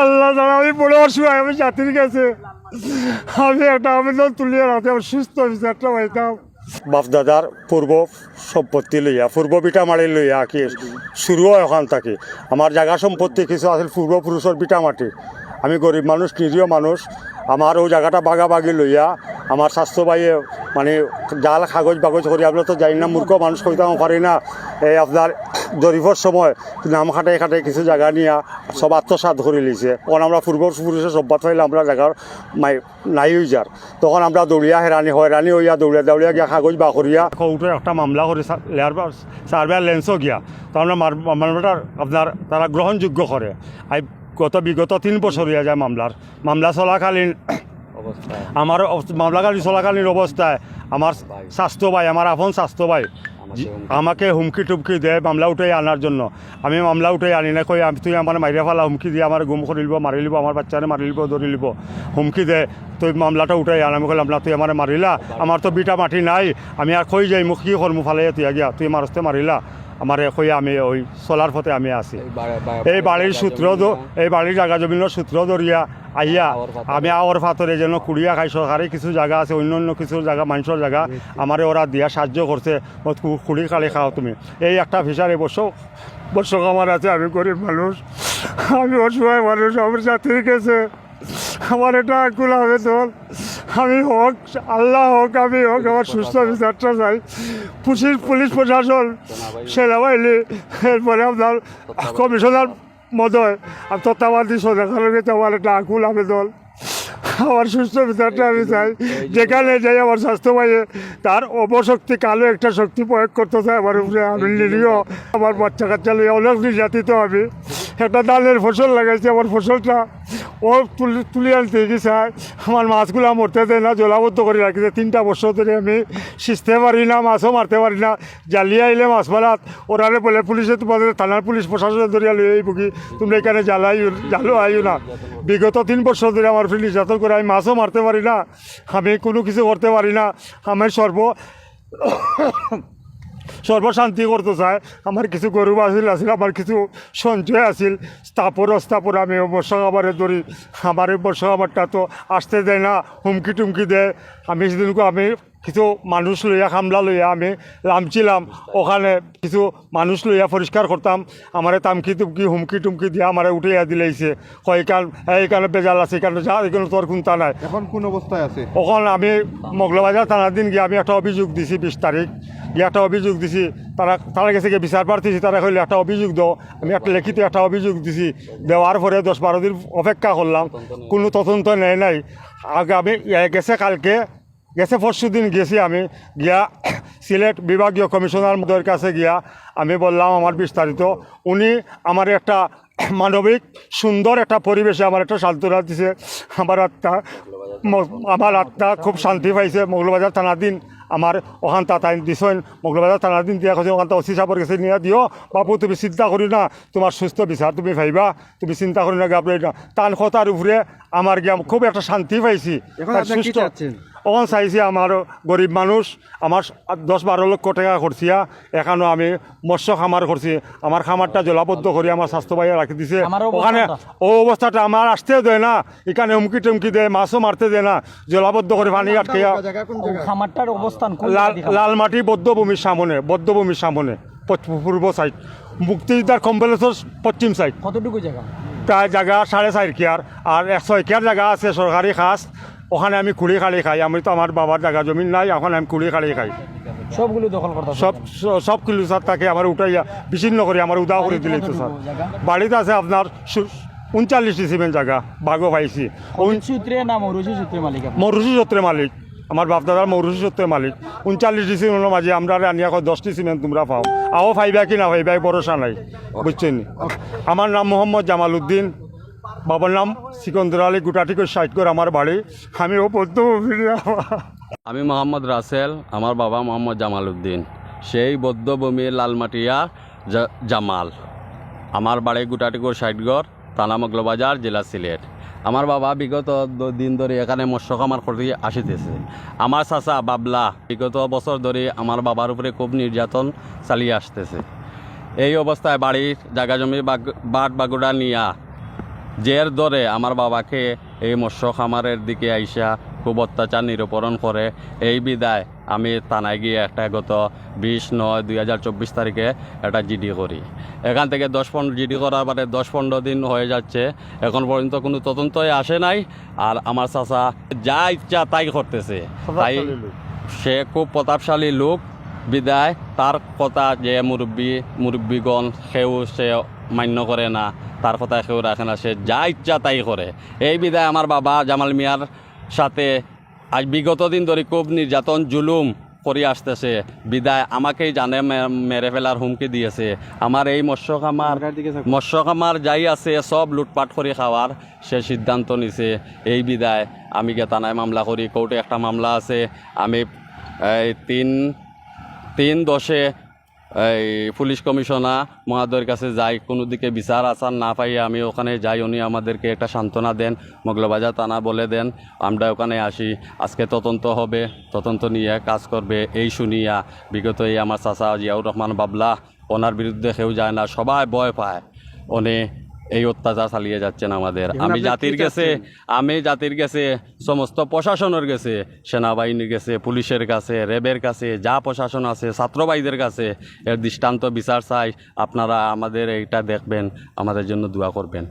আল্লাহ জানা আমি পড়ে আসব আমি জাতির কাছে। আমি একটা আবেদন তুলিয়ে রাখতে সুস্থ বিচারটা বাইতাম বাপ দাদার পূর্ব সম্পত্তি লইয়া, পূর্ব বিটামাটি লইয়া কি শুরু হয় ওখান থেকে। আমার জায়গা সম্পত্তি কিছু আছিল পূর্বপুরুষের বিটামাটি আমি গরিব মানুষ, নিরীহ মানুষ, আমার ওই জায়গাটা বাগাবাগি লইয়া, আমার স্বাস্থ্য বাইয়ে মানে জাল, কাগজ বাগজ করি আমরা তো জানি না, মূর্খ মানুষ কইতাম পারি না। এই আপনার জরিফের সময় নাম খাটাই খাটাই কিছু জায়গা নিয়ে সব আত্মসাত করে লিছে তখন আমরা পূর্বপুরুষের সব্বাত পাইলে আমরা জায়গার মাই নাই যার তখন আমরা দৌড়িয়া হেরানি, হয়রানি হইয়া দৌড়িয়া দৌড়িয়া গিয়া কাগজ বা করিয়া কৌটো একটা মামলা করে লেয়ার সার্ভেয়ার লেন্সও গিয়া। তখন মামলাটার আপনার তারা গ্রহণযোগ্য করে। আই গত বিগত তিন বছর হইয়া যায় মামলার মামলা চলাকালীন আমার মামলাকালীন চলাকালীন অবস্থায় আমার স্বাস্থ্য ভাই আমার আপন স্বাস্থ্য ভাই আমাকে হুমকি- টুমকি দেয় মামলা উঠে আনার জন্য। আমি মামলা উঠে আনি না কই আমি তুই আমার মাইরা ফেলা হুমকি দিয়ে আমার গুম করে লিব মারি লিব আমার বাচ্চারে মারি লিব ধরি লিব। হুমকি দে তুই মামলাটা উঠে আন। আমি কইলাম না তুই আমার মারিলা আমার তো বিটা মাটি নাই আমি আর কই যাই মুখ কি করমু ফালে তুই গিয়া তুই আমার হস্তে মারিলা আমার কই আমি ওই চলার পথে আমি আছি। এই বাড়ি- বাড়ি- বাড়ির সূত্র এই বাড়ির জায়গা জমিনের সূত্র ধরিয়া আইয়া আমি আওয়ার ফাতরে যেন কুড়িয়া খাই সরকারি কিছু জায়গা আছে অন্য অন্য কিছু জায়গা মানুষের জায়গা আমারে ওরা দিয়া সাহায্য করছে কুড়ি খালি খাও তুমি। এই একটা ফিসারি বসক বসক আমার আছে আমি গরিব মানুষ আমি অসহায় মানুষ আমার জাতির কাছে আমার এটা আকুল আবেদন আমি হোক, আল্লাহ হোক, আমি হোক, আমার সুস্থ বিচারটা চাই। পুলিশ পুলিশ প্রশাসন, সেনাবাহিনী, এরপরে আপনার কমিশনার মদয়, আর তত্ত্বাবাদী কাছে আমার একটা আকুল আবেদন। আমার সুস্থ বিচারটা আমি চাই। যেখানে যাই আমার স্বাস্থ্য পাইয়ে তার অপশক্তি কালো একটা শক্তি প্রয়োগ করতে চাই আমার উপরে। আমি নিরীহ। আমার বাচ্চা কাচ্চা লইয়া অনেক নির্যাতিত আমি। একটা ধানের ফসল লাগাইছি। আমার ফসলটা ও তুলি তুলি আনতে গেছে। আমার মাছগুলো মরতে দেয় না, জলাবদ্ধ করে রাখিছে। তিনটা বছর ধরে আমি সিঁচতে পারি না, মাছও মারতে পারি না। জ্বালিয়ে আইলে মাছ মারাত। ওরারে বলে, পুলিশে তোমাদের থানার পুলিশ প্রশাসনে ধরিয়া লই এই বুকি তুমি এখানে জ্বালাই জ্বালো আইও না। বিগত তিন বছর ধরে আমার নির্যাতন করে আমি মাছও মারতে পারি না, আমি কোনো কিছু করতে পারি না। আমার সর্ব সর্বশান্তি করতে চায়। আমার কিছু গরু আসিল আসিল আমার কিছু সঞ্চয় আসিল স্থাপর স্থাপর আমি বর্ষা খাবারে ধরি। আমার বর্ষা খাবারটা তো আসতে দেয় না, হুমকি টুমকি দেয়। আমি সেদিনকে আমি কিছু মানুষ লইয়া খামলা লইয়া আমি লামছিলাম ওখানে কিছু মানুষ লইয়া পরিষ্কার করতাম। আমারে তামকি টুমকি হুমকি টুমকি দিয়ে আমারে উঠাইয়া দিলাইছে। কয় কান এইখানে বেজাল আছে এখানে যা এখানে তোর কোনটা নাই। এখন কোন অবস্থায় আছে? ওখানে আমি মগলবাজার থানার দিন গিয়ে আমি একটা অভিযোগ দিছি বিশ তারিখ। গিয়ে একটা অভিযোগ দিছি তারা তারা গেছে গিয়ে বিচার প্রার্থী তারা কইলে একটা অভিযোগ দাও। আমি একটা লিখিত একটা অভিযোগ দিছি। দেওয়ার পরে দশ বারো দিন অপেক্ষা করলাম। কোনো তদন্ত নেয় নাই। আগে আমি গেছে কালকে গেছে পরশু দিন গেছি আমি। গিয়া সিলেট বিভাগীয় কমিশনার মহোদয়ের কাছে গিয়া আমি বললাম আমার বিস্তারিত। উনি আমার একটা মানবিক সুন্দর একটা পরিবেশে আমার একটা সান্ত্বনা দিছে। আমার আত্মা আমার আত্মা খুব শান্তি পাইছে। মৌলবাজার থানার দিন আমার ওখান তাই দিছেন। থানার দিন দিয়া কৈছে ওখান অসি সাপর গেছে নিয়ে দিও। বাপু তুমি চিন্তা করি না। তোমার সুস্থ বিচার তুমি ভাইবা তুমি চিন্তা করি না গাবলে না টান কথার উপরে আমার গিয়া খুব একটা শান্তি পাইছি। সুস্থ- ওখান চাইছি আমার গরিব মানুষ আমার দশ বারো লক্ষ টাকা করছিয়া এখানে আমি মৎস্য খামার করছি আমার খামারটা জলাবদ্ধ করে আমার স্বাস্থ্য ভাইয়া রাখি দিছে ওখানে ও অবস্থাটা আমার আসতে দেয় না এখানে হুমকি টুমকি দেয় মাছও মারতে দেয় না জলাবদ্ধ করে পানি আটকে খামারটার অবস্থান লাল লালমাটি বদ্ধভূমির সামনে বদ্ধভূমির সামনে পূর্ব সাইড মুক্তিযোদ্ধার কমপ্লেক্সের পশ্চিম সাইড? কতটুকু জায়গা প্রায় জায়গা সাড়ে চার কেয়ার আর এক ছয় কেয়ার জায়গা আছে সরকারি খাস ওখানে আমি কুড়ি খালি খাই আমি তো আমার বাবার জায়গা জমিন নাই ওখানে আমি কুড়ি খালি খাই। সবগুলো দখল করতে সব সব কিলো স্যার তাকে আমার উঠাইয়া বিচ্ছিন্ন করে আমার উদা করে দিলে তো স্যার। বাড়িতে আছে আপনার উনচাল্লিশ ডিসিমেন্ট জায়গা বাঘও পাইছি। সূত্রে না মরুষি সূত্রে মালিক? মৌরুষি সত্রের মালিক আমার বাপ দাদার মৌরুষি সত্রের মালিক। উনচাল্লিশ ডিসিমেন্টের মাঝে আমরা আনিয়া কয় দশ ডিসিমেন্ট তোমরা পাও। আও ফাইবা কি না ফাইবা ভরসা নাই বুঝছেন? আমার নাম মোহাম্মদ জামাল উদ্দিন। বাবার নাম সিকন্দর আলী গুটাটিকর সাইটকর আমার বাড়ি। আমি ও আমি মোহাম্মদ রাসেল, আমার বাবা মোহাম্মদ জামাল উদ্দিন। সেই বৌদ্ধভূমি লালমাটিয়া জামাল। আমার বাড়ি গুটাটিকুর সাইডগড়, থানা মগলবাজার, জেলা সিলেট। আমার বাবা বিগত দিন ধরে এখানে মৎস্য খামার করে আসিতেছে। আমার চাচা বাবলা বিগত বছর ধরে আমার বাবার উপরে খুব নির্যাতন চালিয়ে আসতেছে। এই অবস্থায় বাড়ির জায়গা জমি বাট বাগুড়া নিয়া জের দরে আমার বাবাকে এই মৎস্য খামারের দিকে আইসা খুব অত্যাচার নিরূপণ করে। এই বিদায় আমি থানায় গিয়ে একটা গত বিশ নয় দুই হাজার চব্বিশ তারিখে একটা জিডি করি। এখান থেকে দশ পনেরো জিডি করার পরে দশ পনেরো দিন হয়ে যাচ্ছে। এখন পর্যন্ত কোনো তদন্তই আসে নাই। আর আমার চাচা যা ইচ্ছা তাই করতেছে। তাই সে খুব প্রতাপশালী লোক। বিদায় তার কথা যে মুরব্বী মুরব্বীগণ সেও সে মান্য করে না তার কথা সেও রাখে না সে যা ইচ্ছা তাই করে। এই বিদায় আমার বাবা জামাল মিয়ার সাথে আজ বিগত দিন ধরে খুব নির্যাতন জুলুম করে আসতেছে। বিদায় আমাকেই জানে মে- মেরে ফেলার হুমকি দিয়েছে। আমার এই মৎস্য খামার মৎস্য খামার যাই আছে সব লুটপাট করে খাওয়ার সে সিদ্ধান্ত নিছে। এই বিদায় আমি গে থানায় মামলা করি কোর্টে একটা মামলা আছে। আমি এই তিন তিন দশে এই পুলিশ কমিশনার মহাদয়ের কাছে যাই, কোনো দিকে বিচার আচার না পাই আমি ওখানে যাই, উনি আমাদেরকে একটা সান্ত্বনা দেন, মগলবাজার থানা বলে দেন, আমরা ওখানে আসি, আজকে তদন্ত হবে, তদন্ত নিয়ে কাজ করবে, এই শুনিয়া বিগত এই আমার চাচা জিয়াউর রহমান বাবলা, ওনার বিরুদ্ধে কেউ যায় না, সবাই ভয় পায়। উনি এই অত্যাচার চালিয়ে যাচ্ছেন আমাদের। আমি জাতির গেছে আমি জাতির গেছে সমস্ত প্রশাসনের গেছে সেনাবাহিনীর গেছে পুলিশের কাছে রেবের কাছে যা প্রশাসন আছে ছাত্রবাহীদের কাছে এর দৃষ্টান্ত বিচার চাই। আপনারা আমাদের এইটা দেখবেন আমাদের জন্য দোয়া করবেন।